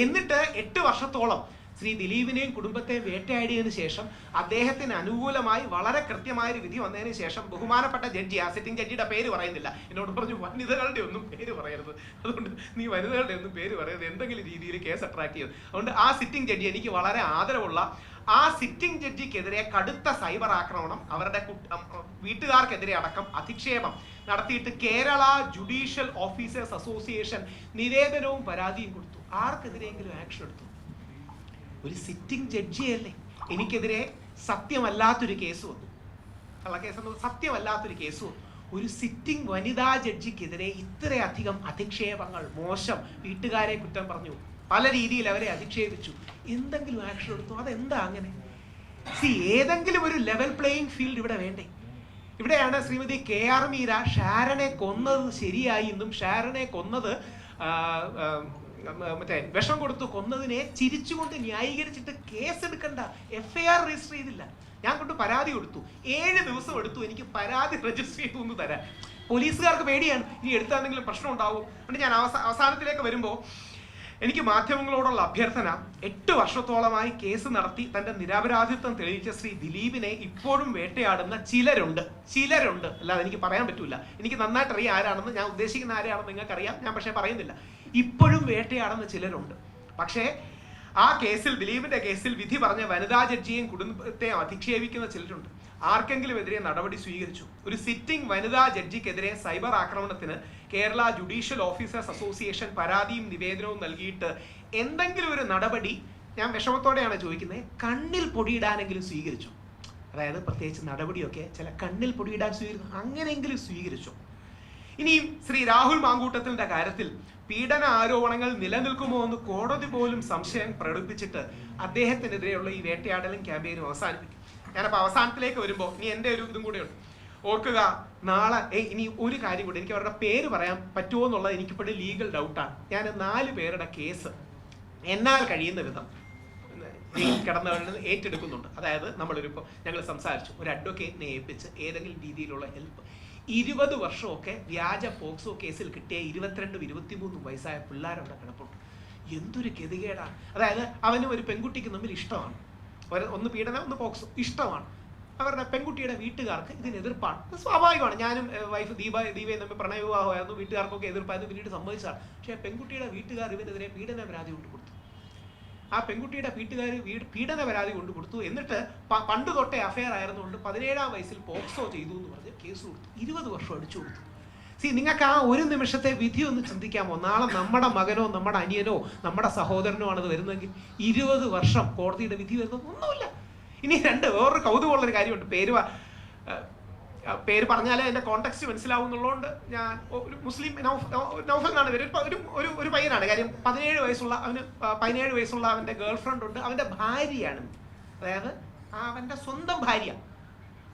എന്നിട്ട് എട്ട് വർഷത്തോളം ശ്രീ ദിലീപിനെയും കുടുംബത്തെ വേട്ടയാടിയതിനു ശേഷം അദ്ദേഹത്തിന് അനുകൂലമായി വളരെ കൃത്യമായ ഒരു വിധി വന്നതിന് ശേഷം ബഹുമാനപ്പെട്ട ജഡ്ജി ആ സിറ്റിംഗ് ജഡ്ജിയുടെ പേര് പറയുന്നില്ല. എന്നോട് പറഞ്ഞു വനിതകളുടെ ഒന്നും പേര് പറയരുത്. അതുകൊണ്ട് നീ വനിതകളുടെ ഒന്നും പേര് പറയരുത്. എന്തെങ്കിലും രീതിയിൽ കേസ് അട്രാക്ട് ചെയ്തു അതുകൊണ്ട് ആ സിറ്റിംഗ് ജഡ്ജി എനിക്ക് വളരെ ആദരവുള്ള ആ സിറ്റിംഗ് ജഡ്ജിക്കെതിരെ കടുത്ത സൈബർ ആക്രമണം അവരുടെ വീട്ടുകാർക്കെതിരെ അടക്കം അധിക്ഷേപം നടത്തിയിട്ട് കേരള ജുഡീഷ്യൽ ഓഫീസേഴ്സ് അസോസിയേഷൻ നിവേദനവും പരാതിയും കൊടുത്തു. ആർക്കെതിരെയെങ്കിലും ആക്ഷൻ എടുത്തു? ഒരു സിറ്റിംഗ് ജഡ്ജിയല്ലേ എനിക്കെതിരെ സത്യമല്ലാത്തൊരു കേസ് വന്നു. കള്ളക്കേസ് എന്ന് സത്യമല്ലാത്തൊരു കേസ് വന്നു. ഒരു സിറ്റിംഗ് വനിതാ ജഡ്ജിക്കെതിരെ ഇത്രയധികം അധിക്ഷേപങ്ങൾ മോശം വീട്ടുകാരെ കുറ്റം പറഞ്ഞു പല രീതിയിൽ അവരെ അധിക്ഷേപിച്ചു. എന്തെങ്കിലും ആക്ഷൻ എടുത്തു? അതെന്താ അങ്ങനെ? സി ഏതെങ്കിലും ഒരു ലെവൽ പ്ലേയിങ് ഫീൽഡ് ഇവിടെ വേണ്ടേ? ഇവിടെയാണ് ശ്രീമതി കെ ആർ മീര ഷാരനെ കൊന്നത് ശരിയായി എന്നും ഷാരനെ കൊന്നത് മറ്റേ വിഷം കൊടുത്തു കൊന്നതിനെ ചിരിച്ചുകൊണ്ട് ന്യായീകരിച്ചിട്ട് കേസ് എടുക്കണ്ട എഫ് ഐ ആർ രജിസ്റ്റർ ചെയ്തില്ല. ഞാൻ കൊണ്ട് പരാതി കൊടുത്തു. ഏഴ് ദിവസം എടുത്തു. എനിക്ക് പരാതി രജിസ്റ്റർ ചെയ്തു എന്ന് തരാൻ. പോലീസുകാർക്ക് പേടിയാണ്. ഇനി എടുത്താണെങ്കിലും പ്രശ്നം ഉണ്ടാവും. അതുകൊണ്ട് ഞാൻ അവസാനത്തിലേക്ക് വരുമ്പോൾ എനിക്ക് മാധ്യമങ്ങളോടുള്ള അഭ്യർത്ഥന എട്ട് വർഷത്തോളമായി കേസ് നടത്തി തന്റെ നിരപരാധിത്വം തെളിയിച്ച ശ്രീ ദിലീപിനെ ഇപ്പോഴും വേട്ടയാടുന്ന ചിലരുണ്ട്. ചിലരുണ്ട്. അല്ലാതെ എനിക്ക് പറയാൻ പറ്റൂല. എനിക്ക് നന്നായിട്ട് അറിയാം ആരാണെന്ന്. ഞാൻ ഉദ്ദേശിക്കുന്ന ആരാണെന്ന് നിങ്ങൾക്കറിയാം. ഞാൻ പക്ഷേ പറയുന്നില്ല. ഇപ്പോഴും വേട്ടയാടുന്ന ചിലരുണ്ട്. പക്ഷേ ആ കേസിൽ ദിലീപിന്റെ കേസിൽ വിധി പറഞ്ഞ വനിതാ ജഡ്ജിയെയും കുടുംബത്തെയും അധിക്ഷേപിക്കുന്ന ചിലരുണ്ട്. ആർക്കെങ്കിലും എതിരെ നടപടി സ്വീകരിച്ചു. ഒരു സിറ്റിംഗ് വനിതാ ജഡ്ജിക്കെതിരെ സൈബർ ആക്രമണത്തിന് കേരള ജുഡീഷ്യൽ ഓഫീസേഴ്സ് അസോസിയേഷൻ പരാതിയും നിവേദനവും നൽകിയിട്ട് എന്തെങ്കിലും ഒരു നടപടി ഞാൻ വിഷമത്തോടെയാണ് ചോദിക്കുന്നത് കണ്ണിൽ പൊടിയിടാനെങ്കിലും സ്വീകരിച്ചു. അതായത് പ്രത്യേകിച്ച് നടപടിയൊക്കെ ചില കണ്ണിൽ പൊടിയിടാൻ സ്വീകരിച്ചു അങ്ങനെയെങ്കിലും സ്വീകരിച്ചു. ഇനിയും ശ്രീ രാഹുൽ മാങ്കൂട്ടത്തിന്റെ കാര്യത്തിൽ പീഡന ആരോപണങ്ങൾ നിലനിൽക്കുമോ എന്ന് കോടതി പോലും സംശയം പ്രകടിപ്പിച്ചിട്ട് അദ്ദേഹത്തിനെതിരെയുള്ള ഈ വേട്ടയാടലും ക്യാമ്പയിനും അവസാനിപ്പിക്കും. ഞാനപ്പോൾ അവസാനത്തിലേക്ക് വരുമ്പോൾ ഇനി എന്റെ ഒരു ഇതും ഉണ്ട്. ഓർക്കുക നാളെ ഇനി ഒരു കാര്യം കൂടി എനിക്ക് അവരുടെ പേര് പറയാൻ പറ്റുമോ എന്നുള്ളത് എനിക്കിപ്പോഴും ലീഗൽ ഡൗട്ടാണ് ഞാൻ നാല് പേരുടെ കേസ് എന്നാൽ കഴിയുന്ന വിധം കിടന്നവരിൽ ഏറ്റെടുക്കുന്നുണ്ട്. അതായത് നമ്മളൊരു ഇപ്പോൾ ഞങ്ങൾ സംസാരിച്ചു ഒരു അഡ്വക്കേറ്റിനെ ഏൽപ്പിച്ച് ഏതെങ്കിലും രീതിയിലുള്ള ഹെൽപ്പ് ഇരുപത് വർഷമൊക്കെ വ്യാജ പോക്സോ കേസിൽ കിട്ടിയ ഇരുപത്തിരണ്ടും ഇരുപത്തിമൂന്നും വയസ്സായ പിള്ളേരവിടെ കിടപ്പുണ്ട്. എന്തൊരു ഗതികേടാണ്. അതായത് അവനും ഒരു പെൺകുട്ടിക്ക് തമ്മിൽ ഇഷ്ടമാണ്. ഒന്ന് പീഡനം ഒന്ന് പോക്സോ. ഇഷ്ടമാണ്. അവരുടെ പെൺകുട്ടിയുടെ വീട്ടുകാർക്ക് ഇതിന് എതിർപ്പാണ്. സ്വാഭാവികമാണ്. ഞാനും വൈഫ് ദീപ ദീപയും തമ്മിൽ പ്രണയവിവാഹമായിരുന്നു. വീട്ടുകാർക്കൊക്കെ എതിർപ്പായിരുന്നു. പിന്നീട് സംഭവിച്ചതാണ് പക്ഷേ പെൺകുട്ടിയുടെ വീട്ടുകാർ ഇവനെതിരെ പീഡന പരാതി കൊണ്ടുകൊടുത്തു ആ പെൺകുട്ടിയുടെ വീട്ടുകാർ വീട് പീഡന പരാതി കൊണ്ടുകൊടുത്തു എന്നിട്ട് പണ്ട് തൊട്ടേ അഫയർ ആയിരുന്നുകൊണ്ട് പതിനേഴാം വയസ്സിൽ പോക്സോ ചെയ്തു എന്ന് പറഞ്ഞ് കേസ് കൊടുത്തു. ഇരുപത് വർഷം അടിച്ചു കൊടുത്തു. സി നിങ്ങൾക്ക് ആ ഒരു നിമിഷത്തെ വിധി ഒന്ന് ചിന്തിക്കാമോ? നാളെ നമ്മുടെ മകനോ നമ്മുടെ അനിയനോ നമ്മുടെ സഹോദരനോ ആണത് വരുന്നതെങ്കിൽ ഇരുപത് വർഷം കോടതിയുടെ വിധി വരുന്നത് ഒന്നുമില്ല. ഇനി രണ്ട് വേറൊരു കൗതുകമുള്ളൊരു കാര്യമുണ്ട്. പേര് പേര് പറഞ്ഞാലേ എന്റെ കോണ്ടെക്സ്റ്റ് മനസ്സിലാവും എന്നുള്ളതുകൊണ്ട് ഞാൻ ഒരു മുസ്ലിം നൗഫ് നൗഫൽ എന്നാണ് പേര്. ഒരു ഒരു ഒരു പയ്യനാണ്. കാര്യം പതിനേഴ് വയസ്സുള്ള അവന് പതിനേഴ് വയസ്സുള്ള അവന്റെ ഗേൾ ഫ്രണ്ട് ഉണ്ട്. അവന്റെ ഭാര്യയാണ്. അതായത് അവന്റെ സ്വന്തം ഭാര്യ.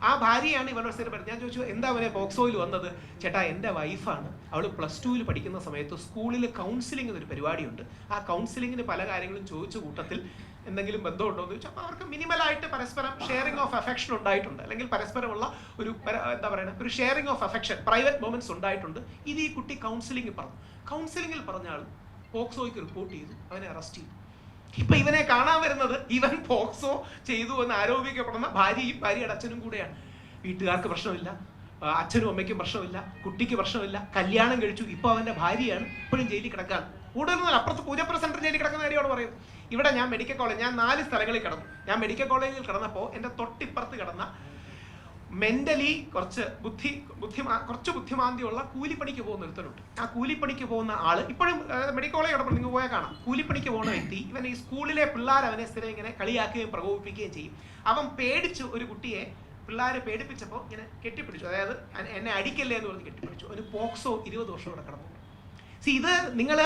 ആ ഭാര്യയാണ് ഇവരുടെ സ്ഥിരം പറഞ്ഞത് ഞാൻ ചോദിച്ചു എന്താ അവനെ പോക്സോയിൽ വന്നത്? ചേട്ടാ എന്റെ വൈഫാണ് അവൾ പ്ലസ് ടുവിൽ പഠിക്കുന്ന സമയത്ത് സ്കൂളിൽ കൗൺസിലിംഗ് എന്നൊരു പരിപാടിയുണ്ട്. ആ കൗൺസിലിങ്ങിന് പല കാര്യങ്ങളും ചോദിച്ച കൂട്ടത്തിൽ എന്തെങ്കിലും ബന്ധമുണ്ടോ എന്ന് ചോദിച്ചാൽ അവർക്ക് മിനിമലായിട്ട് പരസ്പരം ഷെയറിംഗ് ഓഫ് അഫെക്ഷൻ ഉണ്ടായിട്ടുണ്ട്. അല്ലെങ്കിൽ പരസ്പരമുള്ള ഒരു എന്താ പറയുക ഒരു sharing of affection private moments ഉണ്ടായിട്ടുണ്ട്. ഇത് ഈ കുട്ടി കൗൺസിലിംഗ് പറഞ്ഞു. കൗൺസിലിംഗിൽ പറഞ്ഞ ആൾ പോക്സോയ്ക്ക് റിപ്പോർട്ട് ചെയ്തു. അവനെ അറസ്റ്റ് ചെയ്തു. ഇപ്പൊ ഇവനെ കാണാൻ വരുന്നത് ഇവൻ പോക്സോ ചെയ്തു എന്ന് ആരോപിക്കപ്പെടുന്ന ഭാര്യയും ഭാര്യയുടെ അച്ഛനും കൂടെയാണ്. വീട്ടുകാർക്ക് പ്രശ്നമില്ല. അച്ഛനും അമ്മയ്ക്കും പ്രശ്നമില്ല. കുട്ടിക്ക് പ്രശ്നമില്ല. കല്യാണം കഴിച്ചു. ഇപ്പൊ അവന്റെ ഭാര്യയാണ്. ഇപ്പോഴും ജയിലിൽ കിടക്കാൻ കൂടുതൽ അപ്പുറത്ത് പൂജപ്പുര സെന്റർ ജയിലിൽ കിടക്കുന്ന കാര്യമാണ് പറയും ഇവിടെ ഞാൻ മെഡിക്കൽ കോളേജ് ഞാൻ നാല് സ്ഥലങ്ങളിൽ കിടന്നു. ഞാൻ മെഡിക്കൽ കോളേജിൽ കിടന്നപ്പോൾ എന്റെ തൊട്ടിപ്പുറത്ത് കിടന്ന മെന്റലി കുറച്ച് ബുദ്ധി ബുദ്ധിമാ കുറച്ച് ബുദ്ധിമാന്തിയുള്ള കൂലിപ്പണിക്ക് പോകുന്ന ഒരുത്തരുണ്ട്. ആ കൂലിപ്പണിക്ക് പോകുന്ന ആൾ ഇപ്പോഴും മെഡിക്കൽ കോളേജ് കിടപ്പോൾ നിങ്ങൾ പോയാൽ കാണാം. കൂലിപ്പണിക്ക് പോകുന്ന വ്യക്തി ഇവൻ ഈ സ്കൂളിലെ പിള്ളേർ അവനെ സ്ഥിരം ഇങ്ങനെ കളിയാക്കുകയും പ്രകോപിപ്പിക്കുകയും ചെയ്യും. അവൻ പേടിച്ചു ഒരു കുട്ടിയെ പിള്ളേരെ പേടിപ്പിച്ചപ്പോൾ ഇങ്ങനെ കെട്ടിപ്പിടിച്ചു. അതായത് എന്നെ അടിക്കല്ലേ എന്ന് പറഞ്ഞ് കെട്ടിപ്പിടിച്ചു. ഒരു പോക്സോ ഇരുപത് വർഷം ഇവിടെ കിടന്നു. സി ഇത് നിങ്ങൾ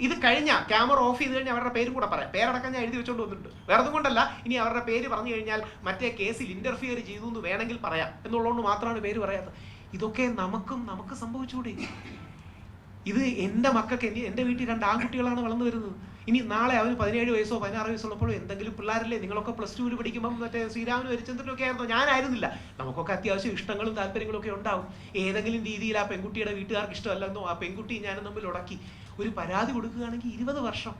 ഇത് കഴിഞ്ഞ ക്യാമറ ഓഫ് ചെയ്ത് കഴിഞ്ഞാൽ അവരുടെ പേര് കൂടെ പറയാം. പേരടക്കം ഞാൻ എഴുതി വെച്ചോണ്ട് വന്നിട്ടുണ്ട്. വേറെ കൊണ്ടല്ല. ഇനി അവരുടെ പേര് പറഞ്ഞു കഴിഞ്ഞാൽ മറ്റേ കേസിൽ ഇന്റർഫിയർ ചെയ്തു എന്ന് വേണമെങ്കിൽ പറയാം. എന്നുള്ളതുകൊണ്ട് മാത്രമാണ് പേര് പറയാത്തത്. ഇതൊക്കെ നമുക്കും നമുക്ക് സംഭവിച്ചുകൂടെ ഇത് എന്റെ മക്കൾക്ക് ഇനി എന്റെ വീട്ടിൽ രണ്ട് ആൺകുട്ടികളാണ് വളർന്നു വരുന്നത്. ഇനി നാളെ അവന് പതിനേഴ് വയസ്സോ പതിനാറ് വയസ്സോ ഉള്ളപ്പോൾ എന്തെങ്കിലും പിള്ളേരല്ലേ നിങ്ങളൊക്കെ പ്ലസ് ടുവിൽ പഠിക്കുമ്പോൾ മറ്റേ ശ്രീരാമനും ഹരിചന്ദ്രനും ഒക്കെ ആയിരുന്നു? ഞാനായിരുന്നില്ല. നമുക്കൊക്കെ അത്യാവശ്യം ഇഷ്ടങ്ങളും താല്പര്യങ്ങളും ഒക്കെ ഉണ്ടാവും. ഏതെങ്കിലും രീതിയിൽ ആ പെൺകുട്ടിയുടെ വീട്ടുകാർക്ക് ഇഷ്ടമല്ലെന്നോ ആ പെൺകുട്ടി ഞാനും തമ്മിൽ ഉടക്കി ഒരു പരാതി കൊടുക്കുകയാണെങ്കിൽ ഇരുപത് വർഷം.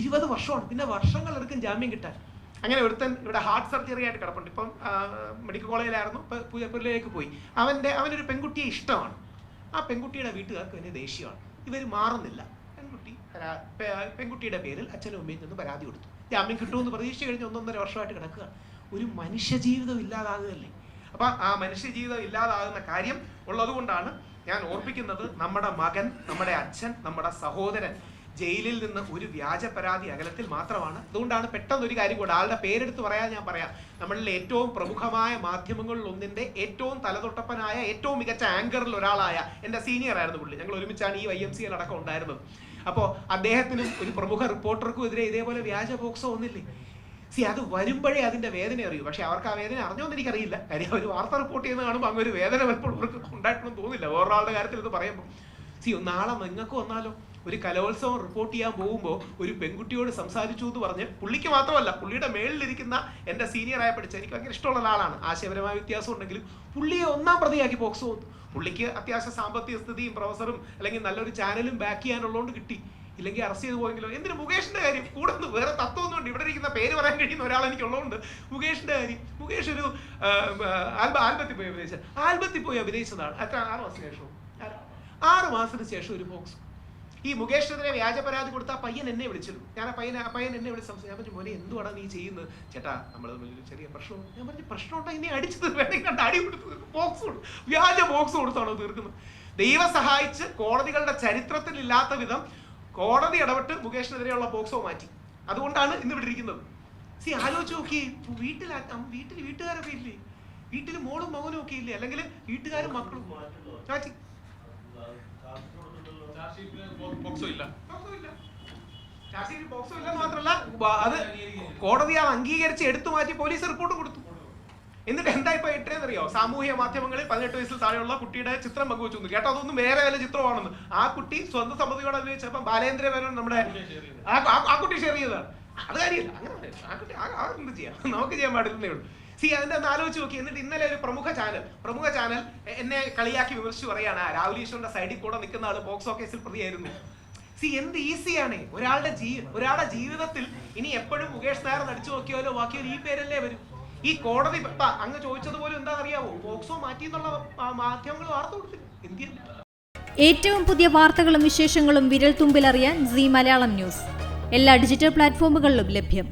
ഇരുപത് വർഷമാണ്. പിന്നെ വർഷങ്ങൾ എടുക്കും ജാമ്യം കിട്ടാൻ. അങ്ങനെ ഒരുത്തൻ ഇവിടെ ഹാർട്ട് സർജറി ആയിട്ട് കിടപ്പുണ്ട്. ഇപ്പം മെഡിക്കൽ കോളേജിലായിരുന്നു ഇപ്പം പൂജപ്പൂരിലേക്ക് പോയി. അവന്റെ അവനൊരു പെൺകുട്ടിയെ ഇഷ്ടമാണ്. ആ പെൺകുട്ടിയുടെ വീട്ടുകാർക്ക് വലിയ ദേഷ്യമാണ്. ഇവർ മാറുന്നില്ല. പെൺകുട്ടി പെൺകുട്ടിയുടെ പേരിൽ അച്ഛനും അമ്മയിൽ നിന്ന് പരാതി കൊടുത്തു. ജാമ്യം കിട്ടുമെന്ന് പ്രതീക്ഷ കഴിഞ്ഞ് ഒന്നൊന്നര വർഷമായിട്ട് കിടക്കുക ഒരു മനുഷ്യ ജീവിതം ഇല്ലാതാകുകയല്ലേ? അപ്പൊ ആ മനുഷ്യ ജീവിതം ഇല്ലാതാകുന്ന കാര്യം ഉള്ളതുകൊണ്ടാണ് ഞാൻ ഓർപ്പിക്കുന്നത് നമ്മുടെ മകൻ നമ്മുടെ അച്ഛൻ നമ്മുടെ സഹോദരൻ ജയിലിൽ നിന്ന് ഒരു വ്യാജ പരാതി അകലത്തിൽ മാത്രമാണ്. അതുകൊണ്ടാണ് പെട്ടെന്ന് ഒരു കാര്യം കൂടെ. ആളുടെ പേരെടുത്ത് പറയാൻ ഞാൻ പറയാം. നമ്മളിൽ ഏറ്റവും പ്രമുഖമായ മാധ്യമങ്ങളിൽ ഒന്നിന്റെ ഏറ്റവും തലതൊട്ടപ്പനായ ഏറ്റവും മികച്ച ആങ്കറിൽ ഒരാളായ എന്റെ സീനിയർ ആയിരുന്നു പുള്ളി. ഞങ്ങൾ ഒരുമിച്ചാണ് ഈ വൈ എം സി അടക്കം ഉണ്ടായിരുന്നത്. അപ്പോൾ അദ്ദേഹത്തിനും ഒരു പ്രമുഖ റിപ്പോർട്ടർക്കും എതിരെ ഇതേപോലെ വ്യാജ ബോക്സോ ഒന്നില്ലേ സി അത് വരുമ്പോഴേ അതിന്റെ വേദന അറിയൂ. പക്ഷെ അവർക്ക് ആ വേദന അറിഞ്ഞോന്ന് എനിക്കറിയില്ല. കാര്യം ഒരു വാർത്ത റിപ്പോർട്ട് ചെയ്യുന്ന കാണുമ്പോൾ അങ്ങനെ ഒരു വേദന പലപ്പോഴും അവർക്ക് ഉണ്ടായിട്ടൊന്നും തോന്നില്ല. വേറൊരാളുടെ കാര്യത്തിൽ ഇത് പറയുമ്പോൾ സി നാളെ നിങ്ങൾക്ക് വന്നാലോ? ഒരു കലോത്സവം റിപ്പോർട്ട് ചെയ്യാൻ പോകുമ്പോൾ ഒരു പെൺകുട്ടിയോട് സംസാരിച്ചു എന്ന് പറഞ്ഞ് പുള്ളിക്ക് മാത്രമല്ല പുള്ളിയുടെ മേളിലിരിക്കുന്ന എന്റെ സീനിയറായ പഠിച്ച എനിക്ക് ഭയങ്കര ഇഷ്ടമുള്ള ആളാണ് ആശയപരമായ വ്യത്യാസം ഉണ്ടെങ്കിലും പുള്ളിയെ ഒന്നാം പ്രതിയാക്കി ബോക്സ് വന്നു. പുള്ളിക്ക് അത്യാവശ്യം സാമ്പത്തിക സ്ഥിതിയും പ്രൊഫസറും അല്ലെങ്കിൽ നല്ലൊരു ചാനലും ബാക്ക് ചെയ്യാനുള്ളതുകൊണ്ട് കിട്ടി. ഇല്ലെങ്കിൽ അറസ്റ്റ് ചെയ്തു പോയെങ്കിലോ. എന്തിന് മുകേഷിന്റെ കാര്യം? കൂടെ ഒന്ന് വേറെ തത്വമൊന്നുമുണ്ട് ഇവിടെ ഇരിക്കുന്ന പേര് പറയാൻ കഴിയുന്ന ഒരാൾ എനിക്ക് ഉള്ളതുകൊണ്ട് മുകേഷിന്റെ കാര്യം. മുകേഷ് ഒരു ആൽബ- ആൽബത്തിൽ പോയി അഭിനയിച്ചത്. ആൽബത്തിൽ പോയി അഭിനയിച്ചതാണ്. എത്ര ആറ് മാസത്തിന് ശേഷവും. ആറ് മാസത്തിന് ശേഷം ഒരു ബോക്സ് ഈ മുകേഷിനെതിരെ വ്യാജ പരാതി കൊടുത്ത പയ്യൻ എന്നെ വിളിച്ചിരുന്നു. ഞാൻ ആ പയ്യൻ ആ പയ്യൻ എന്നെ വിളിച്ച് സംസാരിച്ചു. ഞാൻ പറഞ്ഞു മോനെ എന്തുവാണ് നീ ചെയ്യുന്നത്? ചേട്ടാ നമ്മൾ ചെറിയ പ്രശ്നം ഞാൻ പറഞ്ഞു പ്രശ്നം ഉണ്ടോ ഇനി അടിച്ചത് വേണമെങ്കിൽ രണ്ട് അടി കൊടുത്ത് ബോക്സ് കൊടുക്കും വ്യാജ ബോക്സ് കൊടുത്താണോ തീർക്കുന്നത്? ദൈവം സഹായിച്ച് കോടതികളുടെ ചരിത്രത്തിൽ ഇല്ലാത്ത വിധം കോടതി ഇടപെട്ട് മുകേഷിനെതിരെയുള്ള ബോക്സോ മാറ്റി. അതുകൊണ്ടാണ് ഇന്ന് ഇവിടെ ഇരിക്കുന്നത്. സി ആലോചിച്ച് നോക്കി. വീട്ടിൽ വീട്ടിൽ വീട്ടുകാരൊക്കെ ഇല്ലേ? വീട്ടിൽ മോളും മകനും ഒക്കെ ഇല്ലേ? അല്ലെങ്കിൽ വീട്ടുകാരും മക്കളും മാറ്റി. മാത്രമല്ല അത് കോടതി അത് അംഗീകരിച്ച് എടുത്തു മാറ്റി പോലീസ് റിപ്പോർട്ട് കൊടുത്തു. എന്നിട്ട് എന്താ ഇപ്പൊ ഇട്ടേന്നറിയോ? സാമൂഹ്യ മാധ്യമങ്ങളിൽ പതിനെട്ട് വയസ്സിൽ താഴെയുള്ള കുട്ടിയുടെ ചിത്രം പങ്കുവച്ചു. കേട്ടോ അതൊന്നും വേറെ വല്ല ചിത്രമാണെന്ന്. ആ കുട്ടി സ്വന്തം സമ്മതിയോടെ അഭിനയിച്ചപ്പം ബാലേന്ദ്ര മേനോൻ നമ്മുടെ ആ- കുട്ടി ഷെയർ ചെയ്തതാണ്. അത് കാര്യമില്ല. അങ്ങനെ ആ കുട്ടി ആ- ആ എന്ത് ചെയ്യാം? നമുക്ക് ചെയ്യാൻ പാടില്ലെന്നേ ഉള്ളൂ. സി അതിന്റെ ഒന്ന് ആലോചിച്ച് നോക്കി. എന്നിട്ട് ഇന്നലെ ഒരു പ്രമുഖ ചാനൽ പ്രമുഖ ചാനൽ എന്നെ കളിയാക്കി വിമർശിച്ചു പറയാണ് രാഹുൽ ഈശ്വറിന്റെ സൈഡിൽ കൂടെ നിൽക്കുന്ന ആൾ ബോക്സ് കേസിൽ പ്രതിയായിരുന്നു. സി എന്ത് ഈസിയാണ് ഒരാളുടെ ജീ ഒരാളുടെ ജീവിതത്തിൽ ഇനി എപ്പോഴും മുകേഷ് നായർ നടിച്ചു നോക്കിയാലോ ബാക്കിയോ ഈ പേരല്ലേ വരും ഈ കോടതി അങ്ങ് ചോദിച്ചതുപോലെ എന്താ അറിയാവോ ബോക്സോ മാറ്റി എന്നുള്ള മാധ്യമങ്ങൾ വാർത്ത കൊടുത്തില്ല. എന്തിനാ ഏറ്റവും പുതിയ വാർത്തകളും വിശേഷങ്ങളും വിരൽ തുമ്പിലറിയാൻ സി മലയാളം ന്യൂസ്. എല്ലാ ഡിജിറ്റൽ പ്ലാറ്റ്ഫോമുകളിലും ലഭ്യം.